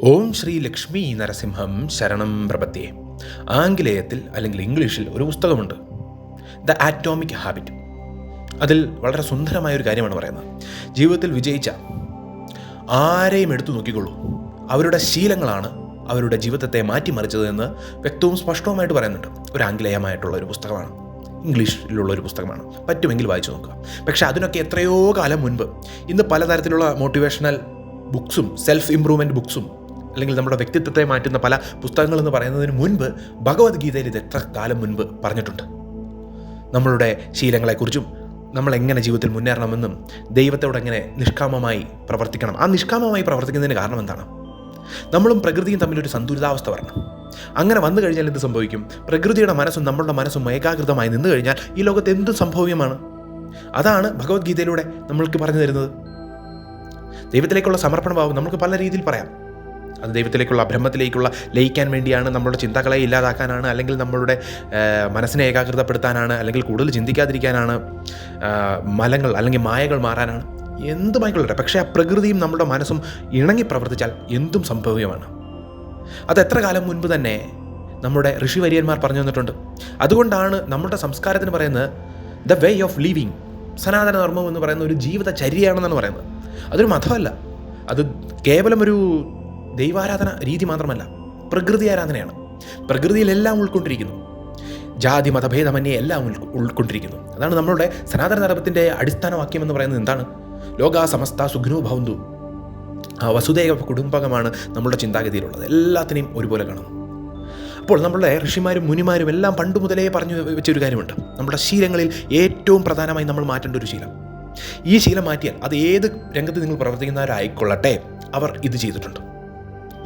ഓം ശ്രീ ലക്ഷ്മി നരസിംഹം ശരണം പ്രപത്യേ. ആംഗലേയത്തിൽ അല്ലെങ്കിൽ ഇംഗ്ലീഷിൽ ഒരു പുസ്തകമുണ്ട്. The atomic habit. അതിൽ വളരെ സുന്ദരമായ ഒരു കാര്യമാണ് പറയുന്നത്. ജീവിതത്തിൽ വിജയിച്ച ആരെയും എടുത്തു നോക്കിക്കൊള്ളൂ. അവരുടെ ശീലങ്ങളാണ് അവരുടെ ജീവിതത്തെ മാറ്റിമറിച്ചത് എന്ന് വ്യക്തവും സ്പഷ്ടവുമായിട്ട് പറയുന്നുണ്ട്. ഒരു ആംഗലേയമായിട്ടുള്ള ഒരു പുസ്തകമാണ്. ഇംഗ്ലീഷിലുള്ള ഒരു പുസ്തകമാണ്. പറ്റുമെങ്കിൽ വായിച്ചു നോക്കുക. പക്ഷേ അതിനൊക്കെ എത്രയോ കാലം മുൻപ് ഇന്ന് പലതരത്തിലുള്ള മോട്ടിവേഷണൽ ബുക്സും സെൽഫ് ഇമ്പ്രൂവ്മെന്റ് ബുക്സും അല്ലെങ്കിൽ നമ്മുടെ വ്യക്തിത്വത്തെ മാറ്റുന്ന പല പുസ്തകങ്ങൾ എന്ന് പറയുന്നതിന് മുൻപ് ഭഗവത്ഗീതയിൽ ഇത് എത്ര കാലം മുൻപ് പറഞ്ഞിട്ടുണ്ട്? നമ്മളുടെ ശീലങ്ങളെക്കുറിച്ചും നമ്മൾ എങ്ങനെ ജീവിതത്തിൽ മുന്നേറണമെന്നും ദൈവത്തോട് എങ്ങനെ നിഷ്കാമമായി പ്രവർത്തിക്കണം? ആ നിഷ്കാമമായി പ്രവർത്തിക്കുന്നതിന് കാരണം എന്താണ്? നമ്മളും പ്രകൃതിയും തമ്മിലൊരു സന്തുലിതാവസ്ഥ വരണം. അങ്ങനെ വന്നു കഴിഞ്ഞാൽ എന്ത് സംഭവിക്കും? പ്രകൃതിയുടെ മനസ്സും നമ്മളുടെ മനസ്സും ഏകാഗ്രതമായി നിന്നു കഴിഞ്ഞാൽ ഈ ലോകത്ത് എന്തും സംഭവ്യമാണ്? അതാണ് ഭഗവത്ഗീതയിലൂടെ നമ്മൾക്ക് പറഞ്ഞു തരുന്നത്. ദൈവത്തിലേക്കുള്ള സമർപ്പണ സമർപ്പണഭാവം നമുക്ക് പല രീതിയിൽ പറയാം. അത് ദൈവത്തിലേക്കുള്ള ബ്രഹ്മത്തിലേക്കുള്ള ലയിക്കാൻ വേണ്ടിയാണ് നമ്മുടെ ചിന്തകളെ ഇല്ലാതാക്കാനാണ് അല്ലെങ്കിൽ നമ്മളുടെ മനസ്സിനെ ഏകാഗ്രതപ്പെടുത്താനാണ് അല്ലെങ്കിൽ കൂടുതൽ ചിന്തിക്കാതിരിക്കാനാണ് മലങ്ങൾ അല്ലെങ്കിൽ മായകൾ മാറാനാണ് എന്തുമായിക്കൊള്ളട്ടെ പക്ഷേ ആ പ്രകൃതിയും നമ്മുടെ മനസ്സും ഇണങ്ങി പ്രവർത്തിച്ചാൽ എന്തും സംഭവ്യമാണ് അത് എത്ര കാലം മുൻപ് തന്നെ നമ്മുടെ ഋഷിവര്യന്മാർ പറഞ്ഞു തന്നിട്ടുണ്ട്. അതുകൊണ്ടാണ് നമ്മുടെ സംസ്കാരത്തിന് പറയുന്നത് ദ വേ ഓഫ് ലിവിങ് സനാതന ധർമ്മം എന്ന് പറയുന്ന ഒരു ജീവിതചര്യയാണെന്നാണ് പറയുന്നത്. അതൊരു മതമല്ല. അത് കേവലം ഒരു ദൈവാരാധന രീതി മാത്രമല്ല പ്രകൃതി ആരാധനയാണ്. പ്രകൃതിയിലെല്ലാം ഉൾക്കൊണ്ടിരിക്കുന്നു. ജാതി മതഭേദമന്യേ എല്ലാം ഉൾ ഉൾക്കൊണ്ടിരിക്കുന്നു. അതാണ് നമ്മളുടെ സനാതന ധർമ്മത്തിന്റെ അടിസ്ഥാന വാക്യം എന്ന് പറയുന്നത് എന്താണ്? ലോക സമസ്ത സുഗ്നോ ഭവന്തു. വസുദൈവ കുടുംബകമാണ് നമ്മുടെ ചിന്താഗതിയിലുള്ളത്. എല്ലാത്തിനെയും ഒരുപോലെ കാണുന്നു. അപ്പോൾ നമ്മളുടെ ഋഷിമാരും മുനിമാരും എല്ലാം പണ്ട് മുതലേ പറഞ്ഞു വെച്ചൊരു കാര്യമുണ്ട്. നമ്മുടെ ശീലങ്ങളിൽ ഏറ്റവും പ്രധാനമായി നമ്മൾ മാറ്റേണ്ട ഒരു ശീലം. ഈ ശീലം മാറ്റിയാൽ അത് ഏത് രംഗത്ത് നിങ്ങൾ പ്രവർത്തിക്കുന്നവരായിക്കൊള്ളട്ടെ അവർ ഇത് ചെയ്തിട്ടുണ്ട്.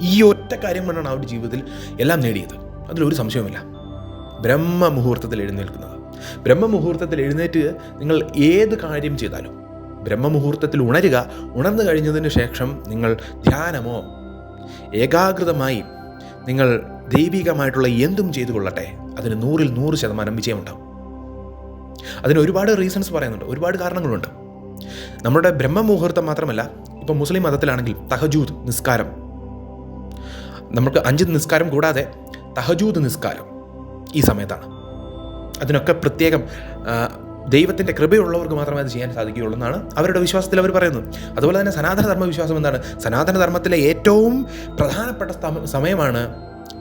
ഈ ഒറ്റ കാര്യം കൊണ്ടാണ് അവരുടെ ജീവിതത്തിൽ എല്ലാം നേടിയത്. അതിലൊരു സംശയവുമില്ല. ബ്രഹ്മ മുഹൂർത്തത്തിൽ എഴുന്നേൽക്കുന്നത്. ബ്രഹ്മ മുഹൂർത്തത്തിൽ എഴുന്നേറ്റ് നിങ്ങൾ ഏത് കാര്യം ചെയ്താലും ബ്രഹ്മ മുഹൂർത്തത്തിൽ ഉണരുക ഉണർന്നു കഴിഞ്ഞതിന് ശേഷം നിങ്ങൾ ധ്യാനമോ ഏകാഗ്രതമായി നിങ്ങൾ ദൈവികമായിട്ടുള്ള എന്തും ചെയ്തു കൊള്ളട്ടെ അതിന് നൂറിൽ നൂറ് ശതമാനം വിജയമുണ്ടാവും. അതിന് ഒരുപാട് റീസൺസ് പറയുന്നുണ്ട്. ഒരുപാട് കാരണങ്ങളുണ്ട്. നമ്മുടെ ബ്രഹ്മമുഹൂർത്തം മാത്രമല്ല ഇപ്പം മുസ്ലിം മതത്തിലാണെങ്കിൽ തഹജൂദ് നിസ്കാരം നമുക്ക് അഞ്ച് നിസ്കാരം കൂടാതെ തഹജൂദ് നിസ്കാരം ഈ സമയത്താണ്. അതിനൊക്കെ പ്രത്യേകം ദൈവത്തിന്റെ കൃപയുള്ളവർക്ക് മാത്രമേ അത് ചെയ്യാൻ സാധിക്കുകയുള്ളൂ എന്നാണ് അവരുടെ വിശ്വാസത്തിൽ അവർ പറയുന്നത്. അതുപോലെ തന്നെ സനാതന ധർമ്മ വിശ്വാസം എന്താണ്? സനാതനധർമ്മത്തിലെ ഏറ്റവും പ്രധാനപ്പെട്ട സമയമാണ്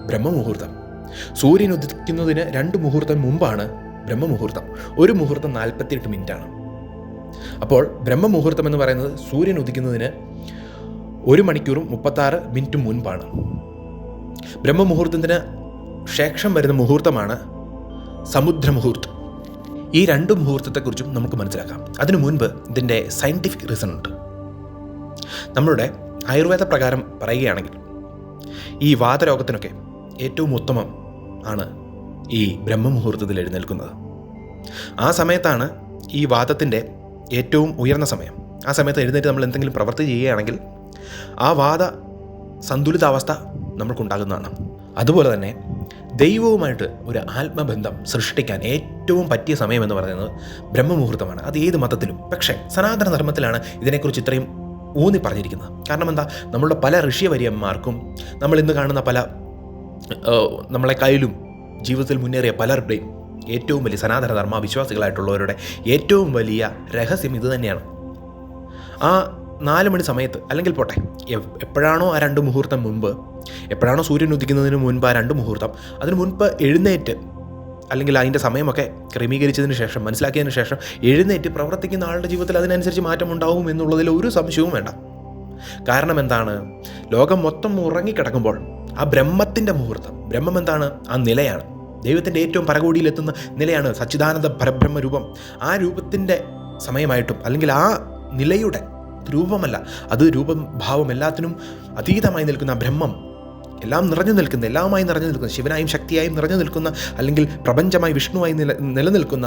ബ്രഹ്മമുഹൂർത്തം. സൂര്യൻ ഉദിക്കുന്നതിന് രണ്ട് മുഹൂർത്തം മുമ്പാണ് ബ്രഹ്മമുഹൂർത്തം. ഒരു മുഹൂർത്തം നാൽപ്പത്തിയെട്ട് മിനിറ്റാണ്. അപ്പോൾ ബ്രഹ്മമുഹൂർത്തം എന്ന് പറയുന്നത് സൂര്യൻ ഉദിക്കുന്നതിന് ഒരു മണിക്കൂറും മുപ്പത്താറ് മിനിറ്റും മുൻപാണ്. ബ്രഹ്മമുഹൂർത്തത്തിന് ശേഷം വരുന്ന മുഹൂർത്തമാണ് സമുദ്രമുഹൂർത്തം. ഈ രണ്ട് മുഹൂർത്തത്തെക്കുറിച്ചും നമുക്ക് മനസ്സിലാക്കാം. അതിനു മുൻപ് ഇതിന്റെ സയന്റിഫിക് റീസൺ ഉണ്ട്. നമ്മളുടെ ആയുർവേദ പ്രകാരം പറയുകയാണെങ്കിൽ ഈ വാതരോഗത്തിനൊക്കെ ഏറ്റവും ഉത്തമം ആണ് ഈ ബ്രഹ്മമുഹൂർത്തത്തിൽ എഴുന്നേൽക്കുന്നത്. ആ സമയത്താണ് ഈ വാദത്തിന്റെ ഏറ്റവും ഉയർന്ന സമയം. ആ സമയത്ത് എഴുന്നേറ്റ് നമ്മൾ എന്തെങ്കിലും പ്രവർത്തി ചെയ്യുകയാണെങ്കിൽ ആ വാദ സന്തുലിതാവസ്ഥ നമ്മൾക്കുണ്ടാകുന്നതാണ്. അതുപോലെ തന്നെ ദൈവവുമായിട്ട് ഒരു ആത്മബന്ധം സൃഷ്ടിക്കാൻ ഏറ്റവും പറ്റിയ സമയമെന്ന് പറയുന്നത് ബ്രഹ്മമുഹൂർത്തമാണ്. അത് ഏത് മതത്തിലും. പക്ഷേ സനാതന ധർമ്മത്തിലാണ് ഇതിനെക്കുറിച്ച് ഇത്രയും ഊന്നി പറഞ്ഞിരിക്കുന്നത് കാരണം എന്താ? നമ്മളുടെ പല ഋഷ്യവര്യന്മാർക്കും നമ്മൾ ഇന്ന് കാണുന്ന പല നമ്മളെ കയ്യിലും ജീവിതത്തിൽ മുന്നേറിയ പലരുടെയും ഏറ്റവും വലിയ സനാതന ധർമ്മ വിശ്വാസികളായിട്ടുള്ളവരുടെ ഏറ്റവും വലിയ രഹസ്യം ഇത് തന്നെയാണ്. ആ നാല് മണി സമയത്ത് അല്ലെങ്കിൽ പോട്ടെ എപ്പോഴാണോ ആ രണ്ട് മുഹൂർത്തം മുൻപ് എപ്പോഴാണോ സൂര്യൻ ഉദിക്കുന്നതിന് മുൻപ് ആ രണ്ട് മുഹൂർത്തം അതിന് മുൻപ് എഴുന്നേറ്റ് അല്ലെങ്കിൽ അതിന്റെ സമയമൊക്കെ ക്രമീകരിച്ചതിന് ശേഷം മനസ്സിലാക്കിയതിന് ശേഷം എഴുന്നേറ്റ് പ്രവർത്തിക്കുന്ന ആളുടെ ജീവിതത്തിൽ അതിനനുസരിച്ച് മാറ്റം ഉണ്ടാവും എന്നുള്ളതിൽ ഒരു സംശയവും വേണ്ട. കാരണം എന്താണ്? ലോകം മൊത്തം ഉറങ്ങിക്കിടക്കുമ്പോൾ ആ ബ്രഹ്മത്തിന്റെ മുഹൂർത്തം ബ്രഹ്മം എന്താണ്? ആ നിലയാണ്. ദൈവത്തിന്റെ ഏറ്റവും പരകോടിയിലെത്തുന്ന നിലയാണ് സച്ചിദാനന്ദ പരബ്രഹ്മ രൂപം. ആ രൂപത്തിന്റെ സമയമായിട്ടും അല്ലെങ്കിൽ ആ നിലയുടെ രൂപമല്ല. അത് രൂപം ഭാവം എല്ലാത്തിനും അതീതമായി നിൽക്കുന്ന ബ്രഹ്മം. എല്ലാം നിറഞ്ഞു നിൽക്കുന്ന എല്ലാമായി നിറഞ്ഞു നിൽക്കുന്ന ശിവനായും ശക്തിയായും നിറഞ്ഞു നിൽക്കുന്ന അല്ലെങ്കിൽ പ്രപഞ്ചമായി വിഷ്ണുവായി നില നിലനിൽക്കുന്ന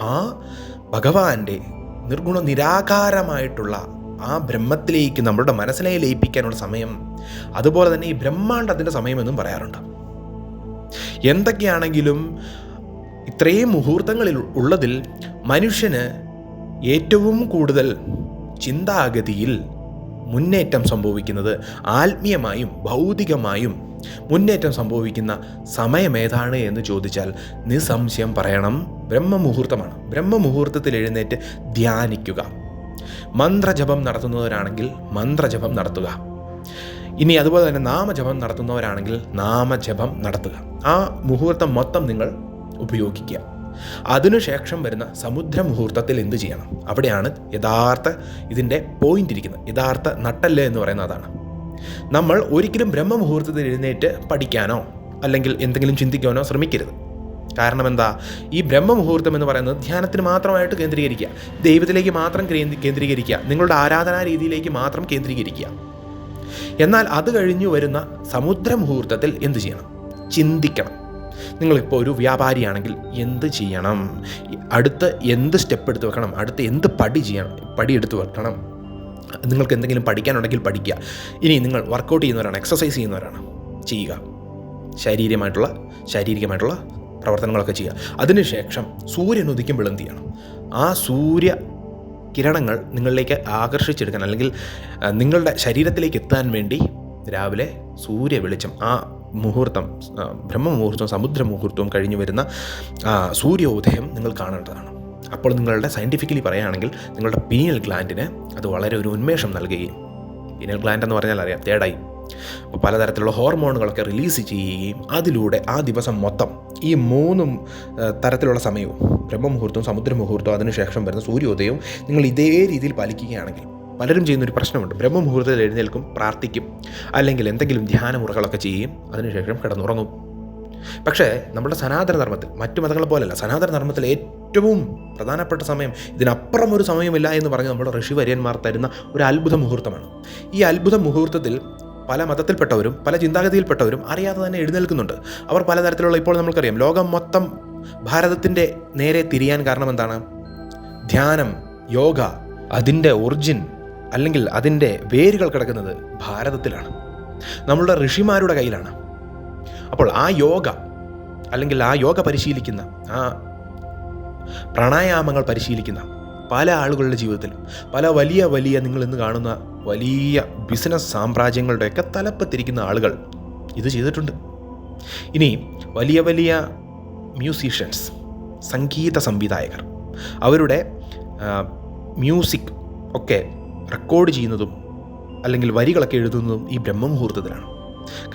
ആ ഭഗവാന്റെ നിർഗുണ നിരാകാരമായിട്ടുള്ള ആ ബ്രഹ്മത്തിലേക്ക് നമ്മുടെ മനസ്സിനെ ലയിപ്പിക്കാനുള്ള സമയം. അതുപോലെ തന്നെ ഈ ബ്രഹ്മാണ്ടത്തിന്റെ സമയമെന്നും പറയാറുണ്ട്. എന്തൊക്കെയാണെങ്കിലും ഇത്രയും മുഹൂർത്തങ്ങളിൽ ഉള്ളതിൽ മനുഷ്യന് ഏറ്റവും കൂടുതൽ ചിന്താഗതിയിൽ മുന്നേറ്റം സംഭവിക്കുന്നത് ആത്മീയമായും ഭൗതികമായും മുന്നേറ്റം സംഭവിക്കുന്ന സമയമേതാണ് എന്ന് ചോദിച്ചാൽ നിസ്സംശയം പറയണം. ബ്രഹ്മമുഹൂർത്തമാണ്. ബ്രഹ്മമുഹൂർത്തത്തിൽ എഴുന്നേറ്റ് ധ്യാനിക്കുക. മന്ത്രജപം നടത്തുന്നവരാണെങ്കിൽ മന്ത്രജപം നടത്തുക. ഇനി അതുപോലെ തന്നെ നാമജപം നടത്തുന്നവരാണെങ്കിൽ നാമജപം നടത്തുക. ആ മുഹൂർത്തം മൊത്തം നിങ്ങൾ ഉപയോഗിക്കുക. അതിനുശേഷം വരുന്ന സമുദ്ര മുഹൂർത്തത്തിൽ എന്ത് ചെയ്യണം? അവിടെയാണ് യഥാർത്ഥ ഇതിന്റെ പോയിന്റ് ഇരിക്കുന്നത്. യഥാർത്ഥ നട്ടല്ല എന്ന് പറയുന്നത് അതാണ്. നമ്മൾ ഒരിക്കലും ബ്രഹ്മമുഹൂർത്തത്തിൽ എഴുന്നേറ്റ് പഠിക്കാനോ അല്ലെങ്കിൽ എന്തെങ്കിലും ചിന്തിക്കാനോ ശ്രമിക്കരുത്. കാരണം എന്താ? ഈ ബ്രഹ്മമുഹൂർത്തം എന്ന് പറയുന്നത് ധ്യാനത്തിന് മാത്രമായിട്ട് കേന്ദ്രീകരിക്കുക. ദൈവത്തിലേക്ക് മാത്രം കേന്ദ്രീകരിക്കുക. നിങ്ങളുടെ ആരാധനാ രീതിയിലേക്ക് മാത്രം കേന്ദ്രീകരിക്കുക. എന്നാൽ അത് കഴിഞ്ഞു വരുന്ന സമുദ്ര മുഹൂർത്തത്തിൽ എന്ത് ചെയ്യണം? ചിന്തിക്കണം. നിങ്ങളിപ്പോൾ ഒരു വ്യാപാരിയാണെങ്കിൽ എന്ത് ചെയ്യണം? അടുത്ത എന്ത് സ്റ്റെപ്പ് എടുത്ത് വെക്കണം? അടുത്ത് എന്ത് പടി ചെയ്യണം? പടി എടുത്ത് വെക്കണം. നിങ്ങൾക്ക് എന്തെങ്കിലും പഠിക്കാനുണ്ടെങ്കിൽ പഠിക്കുക. ഇനി നിങ്ങൾ വർക്കൗട്ട് ചെയ്യുന്നവരാണ് എക്സസൈസ് ചെയ്യുന്നവരാണ്. ചെയ്യുക. ശാരീരികമായിട്ടുള്ള ശാരീരികമായിട്ടുള്ള പ്രവർത്തനങ്ങളൊക്കെ ചെയ്യുക. അതിനുശേഷം സൂര്യൻ ഉദിക്കുമ്പോൾ എന്ത് ചെയ്യണം? ആ സൂര്യ കിരണങ്ങൾ നിങ്ങളിലേക്ക് ആകർഷിച്ചെടുക്കാൻ അല്ലെങ്കിൽ നിങ്ങളുടെ ശരീരത്തിലേക്ക് എത്താൻ വേണ്ടി രാവിലെ സൂര്യ വെളിച്ചം ആ മുഹൂർത്തം ബ്രഹ്മമുഹൂർത്തം ബ്രഹ്മമുഹൂർത്തവും സമുദ്രമുഹൂർത്തവും കഴിഞ്ഞു വരുന്ന സൂര്യോദയം നിങ്ങൾ കാണേണ്ടതാണ്. അപ്പോൾ നിങ്ങളുടെ സയന്റിഫിക്കലി പറയുകയാണെങ്കിൽ നിങ്ങളുടെ പീനൽ ഗ്ലാൻഡിന് അത് വളരെ ഒരു ഉന്മേഷം നൽകുകയും പീനൽ ഗ്ലാൻഡ് എന്ന് പറഞ്ഞാൽ അറിയാം തേടായി അപ്പോൾ പലതരത്തിലുള്ള ഹോർമോണുകളൊക്കെ റിലീസ് ചെയ്യുകയും അതിലൂടെ ആ ദിവസം മൊത്തം ഈ മൂന്നും തരത്തിലുള്ള സമയവും ബ്രഹ്മമുഹൂർത്തവും സമുദ്രമുഹൂർത്തവും അതിനുശേഷം വരുന്ന സൂര്യോദയവും നിങ്ങൾ ഇതേ രീതിയിൽ പാലിക്കുകയാണെങ്കിൽ പലരും ചെയ്യുന്ന ഒരു പ്രശ്നമുണ്ട്. ബ്രഹ്മമുഹൂർത്തത്തിൽ എഴുന്നേൽക്കും പ്രാർത്ഥിക്കും അല്ലെങ്കിൽ എന്തെങ്കിലും ധ്യാനമുറകളൊക്കെ ചെയ്യും അതിനുശേഷം കിടന്നുറങ്ങും. പക്ഷേ നമ്മുടെ സനാതന ധർമ്മത്തിൽ മറ്റു മതങ്ങളെ പോലെയല്ല സനാതന ധർമ്മത്തിൽ ഏറ്റവും പ്രധാനപ്പെട്ട സമയം ഇതിനപ്പുറം ഒരു സമയമില്ല എന്ന് പറഞ്ഞ് നമ്മുടെ ഋഷിവര്യന്മാർ തരുന്ന ഒരു അത്ഭുത മുഹൂർത്തമാണ്. ഈ അത്ഭുത മുഹൂർത്തത്തിൽ പല മതത്തിൽപ്പെട്ടവരും പല ചിന്താഗതിയിൽപ്പെട്ടവരും അറിയാതെ തന്നെ എഴുന്നേൽക്കുന്നുണ്ട്. അവർ പലതരത്തിലുള്ള ഇപ്പോൾ നമുക്കറിയാം ലോകം മൊത്തം ഭാരതത്തിന്റെ നേരെ തിരിയാൻ കാരണം എന്താണ്? ധ്യാനം യോഗ അതിന്റെ ഒറിജിൻ അല്ലെങ്കിൽ അതിന്റെ വേരുകൾ കിടക്കുന്നത് ഭാരതത്തിലാണ്. നമ്മളുടെ ഋഷിമാരുടെ കയ്യിലാണ്. അപ്പോൾ ആ യോഗ അല്ലെങ്കിൽ ആ യോഗ പരിശീലിക്കുന്ന ആ പ്രാണായാമങ്ങൾ പരിശീലിക്കുന്ന പല ആളുകളുടെ ജീവിതത്തിലും പല വലിയ വലിയ നിങ്ങൾ ഇന്ന് കാണുന്ന വലിയ ബിസിനസ് സാമ്രാജ്യങ്ങളുടെയൊക്കെ തലപ്പത്തിരിക്കുന്ന ആളുകൾ ഇത് ചെയ്തിട്ടുണ്ട്. ഇനി വലിയ വലിയ മ്യൂസീഷ്യൻസ് സംഗീത സംവിധായകർ അവരുടെ മ്യൂസിക് ഒക്കെ റെക്കോർഡ് ചെയ്യുന്നതും അല്ലെങ്കിൽ വരികളൊക്കെ എഴുതുന്നതും ഈ ബ്രഹ്മമുഹൂർത്തത്തിലാണ്.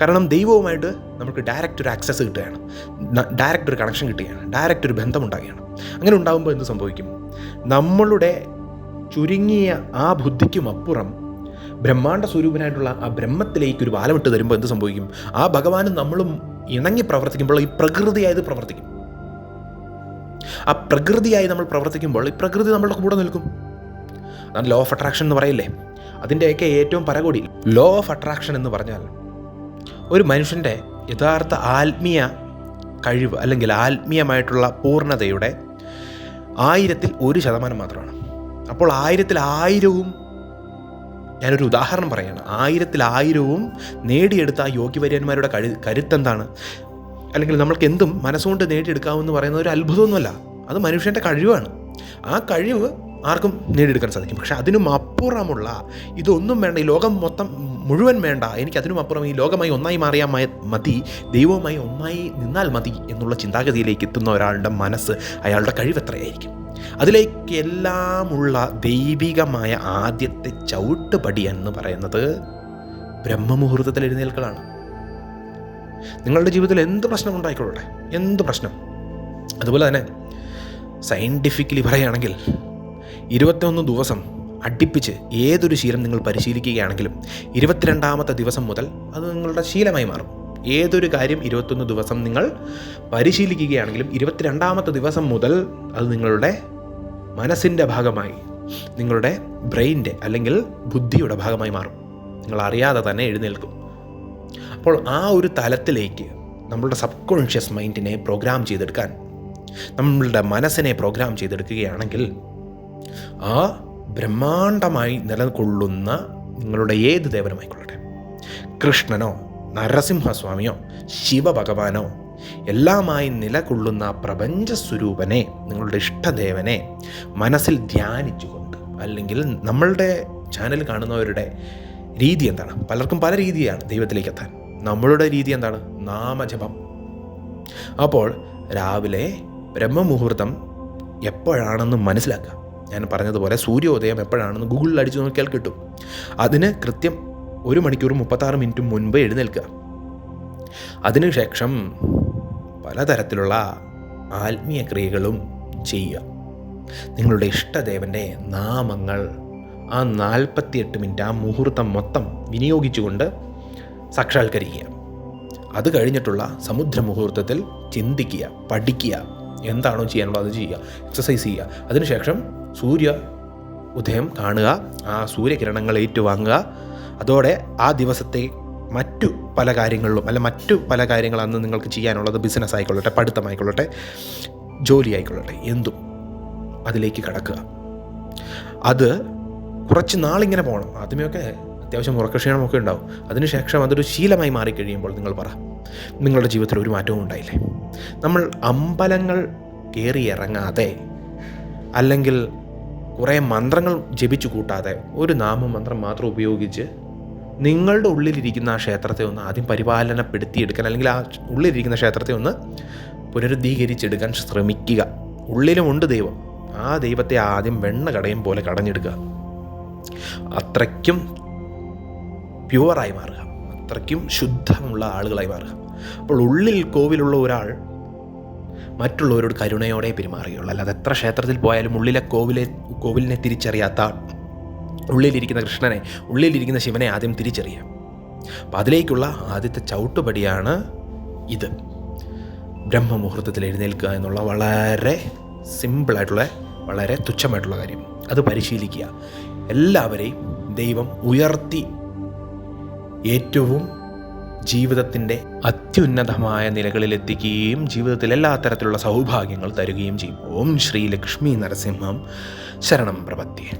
കാരണം ദൈവവുമായിട്ട് നമുക്ക് ഡയറക്റ്റ് ഒരു ആക്സസ് കിട്ടുകയാണ്. ഡയറക്റ്റ് ഒരു കണക്ഷൻ കിട്ടുകയാണ്. ഡയറക്റ്റ് ഒരു ബന്ധം ഉണ്ടാകുകയാണ് അങ്ങനെ ഉണ്ടാകുമ്പോൾ എന്ത് സംഭവിക്കും? നമ്മളുടെ ചുരുങ്ങിയ ആ ബുദ്ധിക്കും അപ്പുറം ബ്രഹ്മാണ്ട സ്വരൂപനായിട്ടുള്ള ആ ബ്രഹ്മത്തിലേക്ക് ഒരു വാലമിട്ട് തരുമ്പോൾ എന്ത് സംഭവിക്കും? ആ ഭഗവാനും നമ്മളും ഇണങ്ങി പ്രവർത്തിക്കുമ്പോൾ ഈ പ്രകൃതിയായത് പ്രവർത്തിക്കും. ആ പ്രകൃതിയായി നമ്മൾ പ്രവർത്തിക്കുമ്പോൾ ഈ പ്രകൃതി നമ്മളുടെ കൂടെ നിൽക്കും. അതാണ് ലോ ഓഫ് അട്രാക്ഷൻ എന്ന് പറയില്ലേ? അതിന്റെയൊക്കെ ഏറ്റവും പരകോടി. ലോ ഓഫ് അട്രാക്ഷൻ എന്ന് പറഞ്ഞാൽ ഒരു മനുഷ്യന്റെ യഥാർത്ഥ ആത്മീയ കഴിവ് അല്ലെങ്കിൽ ആത്മീയമായിട്ടുള്ള പൂർണതയുടെ ആയിരത്തിൽ ഒരു ശതമാനം മാത്രമാണ്. അപ്പോൾ ആയിരത്തിൽ ആയിരവും ഞാനൊരു ഉദാഹരണം പറയുകയാണ് ആയിരത്തിൽ ആയിരവും നേടിയെടുത്ത ആ യോഗ്യവര്യന്മാരുടെ കഴി കരുത്തെന്താണ്? അല്ലെങ്കിൽ നമ്മൾക്ക് എന്തും മനസ്സുകൊണ്ട് നേടിയെടുക്കാമെന്ന് പറയുന്നത് ഒരു അത്ഭുതമൊന്നുമല്ല. അത് മനുഷ്യന്റെ കഴിവാണ്. ആ കഴിവ് ആർക്കും നേടിയെടുക്കാൻ സാധിക്കും. പക്ഷേ അതിനും അപ്പുറമുള്ള ഇതൊന്നും വേണ്ട. ഈ ലോകം മൊത്തം മുഴുവൻ വേണ്ട. എനിക്ക് അതിനും അപ്പുറം ഈ ലോകമായി ഒന്നായി മാറിയാൽ മതി. ദൈവവുമായി ഒന്നായി നിന്നാൽ മതി എന്നുള്ള ചിന്താഗതിയിലേക്ക് എത്തുന്ന ഒരാളുടെ മനസ്സ് അയാളുടെ കഴിവ് എത്രയായിരിക്കും? അതിലേക്കെല്ലാമുള്ള ദൈവികമായ ആദ്യത്തെ ചവിട്ടുപടി എന്ന് പറയുന്നത് ബ്രഹ്മമുഹൂർത്തത്തിൽ എഴുന്നേൽക്കലാണ്. നിങ്ങളുടെ ജീവിതത്തിൽ എന്ത് പ്രശ്നം ഉണ്ടായിക്കൊള്ളട്ടെ? എന്ത് പ്രശ്നം? അതുപോലെ തന്നെ സയന്റിഫിക്കലി പറയുകയാണെങ്കിൽ ഇരുപത്തൊന്ന് ദിവസം അടുപ്പിച്ച് ഏതൊരു ശീലം നിങ്ങൾ പരിശീലിക്കുകയാണെങ്കിലും ഇരുപത്തിരണ്ടാമത്തെ ദിവസം മുതൽ അത് നിങ്ങളുടെ ശീലമായി മാറും. ഏതൊരു കാര്യം ഇരുപത്തൊന്ന് ദിവസം നിങ്ങൾ പരിശീലിക്കുകയാണെങ്കിലും ഇരുപത്തിരണ്ടാമത്തെ ദിവസം മുതൽ അത് നിങ്ങളുടെ മനസ്സിന്റെ ഭാഗമായി നിങ്ങളുടെ ബ്രെയിന്റെ അല്ലെങ്കിൽ ബുദ്ധിയുടെ ഭാഗമായി മാറും. നിങ്ങൾ അറിയാതെ തന്നെ എഴുന്നേൽക്കും. അപ്പോൾ ആ ഒരു തലത്തിലേക്ക് നമ്മളുടെ സബ് കോൺഷ്യസ് മൈൻഡിനെ പ്രോഗ്രാം ചെയ്തെടുക്കാൻ നമ്മളുടെ മനസ്സിനെ പ്രോഗ്രാം ചെയ്തെടുക്കുകയാണെങ്കിൽ ആ ബ്രഹ്മാണ്ടമായി നിലകൊള്ളുന്ന നിങ്ങളുടെ ഏത് ദേവനുമായിക്കൊള്ളട്ടെ? കൃഷ്ണനോ നരസിംഹസ്വാമിയോ ശിവഭഗവാനോ എല്ലാമായി നിലകൊള്ളുന്ന പ്രപഞ്ച സ്വരൂപനെ നിങ്ങളുടെ ഇഷ്ടദേവനെ മനസ്സിൽ ധ്യാനിച്ചുകൊണ്ട് അല്ലെങ്കിൽ നമ്മളുടെ ചാനൽ കാണുന്നവരുടെ രീതി എന്താണ്? പലർക്കും പല രീതിയാണ് ദൈവത്തിലേക്ക് എത്താൻ നമ്മളുടെ രീതി എന്താണ്? നാമജപം. അപ്പോൾ രാവിലെ ബ്രഹ്മമുഹൂർത്തം എപ്പോഴാണെന്ന് മനസ്സിലാക്കുക. ഞാൻ പറഞ്ഞതുപോലെ സൂര്യോദയം എപ്പോഴാണെന്ന് ഗൂഗിളിൽ അടിച്ചു നോക്കിയാൽ കിട്ടും. അതിന് കൃത്യം ഒരു മണിക്കൂർ മുപ്പത്താറ് മിനിറ്റ് മുൻപ് എഴുന്നേൽക്കുക. അതിനുശേഷം പലതരത്തിലുള്ള ആത്മീയ ക്രിയകളും ചെയ്യുക. നിങ്ങളുടെ ഇഷ്ടദേവന്റെ നാമങ്ങൾ ആ നാൽപ്പത്തിയെട്ട് മിനിറ്റ് ആ മുഹൂർത്തം മൊത്തം വിനിയോഗിച്ചുകൊണ്ട് സാക്ഷാത്കരിക്കുക. അത് കഴിഞ്ഞിട്ടുള്ള സമുദ്ര മുഹൂർത്തത്തിൽ ചിന്തിക്കുക പഠിക്കുക. എന്താണോ ചെയ്യാനുള്ളത് അത് ചെയ്യുക എക്സസൈസ് ചെയ്യുക. അതിനുശേഷം സൂര്യ ഉദയം കാണുക ആ സൂര്യകിരണങ്ങൾ ഏറ്റുവാങ്ങുക. അതോടെ ആ ദിവസത്തെ മറ്റു പല കാര്യങ്ങളിലും അല്ല മറ്റു പല കാര്യങ്ങൾ അന്ന് നിങ്ങൾക്ക് ചെയ്യാനുള്ളത്. ബിസിനസ് ആയിക്കൊള്ളട്ടെ പഠിത്തമായിക്കൊള്ളട്ടെ ജോലി ആയിക്കൊള്ളട്ടെ എന്തും അതിലേക്ക് കടക്കുക. അത് കുറച്ച് നാളിങ്ങനെ പോകണം ആദ്യമേയൊക്കെ അത്യാവശ്യം ഉറക്കക്ഷീണമൊക്കെ ഉണ്ടാവും. അതിനുശേഷം അതൊരു ശീലമായി മാറിക്കഴിയുമ്പോൾ നിങ്ങൾ പറ നിങ്ങളുടെ ജീവിതത്തിൽ ഒരു മാറ്റവും ഉണ്ടായില്ലേ? നമ്മൾ അമ്പലങ്ങൾ കയറി ഇറങ്ങാതെ അല്ലെങ്കിൽ കുറേ മന്ത്രങ്ങൾ ജപിച്ചു കൂട്ടാതെ ഒരു നാമമന്ത്രം മാത്രം ഉപയോഗിച്ച് നിങ്ങളുടെ ഉള്ളിലിരിക്കുന്ന ആ ക്ഷേത്രത്തെ ഒന്ന് ആദ്യം പരിപാലനപ്പെടുത്തിയെടുക്കാൻ അല്ലെങ്കിൽ ആ ഉള്ളിലിരിക്കുന്ന ക്ഷേത്രത്തെ ഒന്ന് പുനരുദ്ധീകരിച്ചെടുക്കാൻ ശ്രമിക്കുക. ഉള്ളിലുമുണ്ട് ദൈവം. ആ ദൈവത്തെ ആദ്യം വെണ്ണ കടയും പോലെ കടഞ്ഞെടുക്കുക. അത്രയ്ക്കും പ്യുവറായി മാറുക. അത്രയ്ക്കും ശുദ്ധമുള്ള ആളുകളായി മാറുക. അപ്പോൾ ഉള്ളിൽ കോവിലുള്ള ഒരാൾ മറ്റുള്ളവരോട് കരുണയോടെ പെരുമാറുകയുള്ളൂ. അല്ലാതെ എത്ര ക്ഷേത്രത്തിൽ പോയാലും ഉള്ളിലെ കോവിലെ കോവിലിനെ തിരിച്ചറിയാത്ത ഉള്ളിലിരിക്കുന്ന കൃഷ്ണനെ ഉള്ളിലിരിക്കുന്ന ശിവനെ ആദ്യം തിരിച്ചറിയാം. അപ്പം അതിലേക്കുള്ള ആദ്യത്തെ ചവിട്ടുപടിയാണ് ഇത്. ബ്രഹ്മമുഹൂർത്തത്തിൽ എഴുന്നേൽക്കുക എന്നുള്ള വളരെ സിമ്പിളായിട്ടുള്ള വളരെ തുച്ഛമായിട്ടുള്ള കാര്യം. അത് പരിശീലിക്കുക. എല്ലാവരെയും ദൈവം ഉയർത്തി ഏറ്റവും ജീവിതത്തിന്റെ അത്യുന്നതമായ നിലകളിലെത്തിക്കുകയും ജീവിതത്തിൽ എല്ലാ തരത്തിലുള്ള സൗഭാഗ്യങ്ങൾ തരുകയും ചെയ്യും. ഓം ശ്രീ ലക്ഷ്മി നരസിംഹം ശരണം പ്രപത്യേ